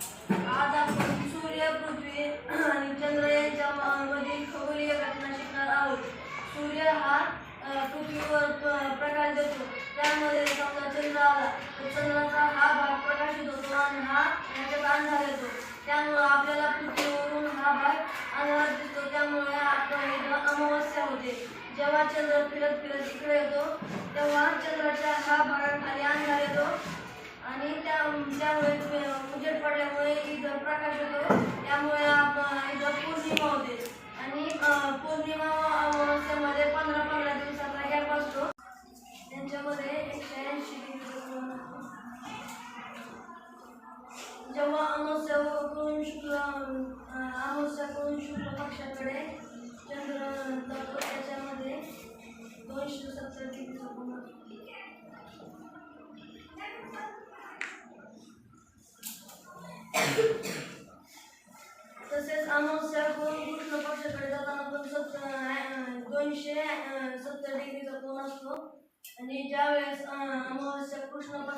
आज आपण सूर्य पृथ्वी आणि चंद्र यांच्या मधील खगोलीय घटना शिकणार आहोत. सूर्य हा पृथ्वीवर प्रकाश देतो. त्यामध्ये समजा चंद्र आला तर चंद्राचा हा भाग प्रकाशित होतो आणि हा याच्यात अंधार येतो. त्यामुळे आपल्याला पृथ्वीवरून हा भाग अंधार दिसतो. त्यामुळे आपण अमावस्या होते. जेव्हा चंद्र फिरत फिरत इकडे येतो तेव्हा चंद्राच्या हा भाग शुक्ल पक्षाकडे चंद्र तर त्याच्यामध्ये दोनशे सत्तर डिग्रीचा तसेच अमावस्या करून कृष्ण पक्षाकडे जाताना पण सत्तर दोनशे सत्तर डिग्रीचा कोण असतो? आणि ज्या वेळेस अमावस्या कृष्ण पक्षाकडे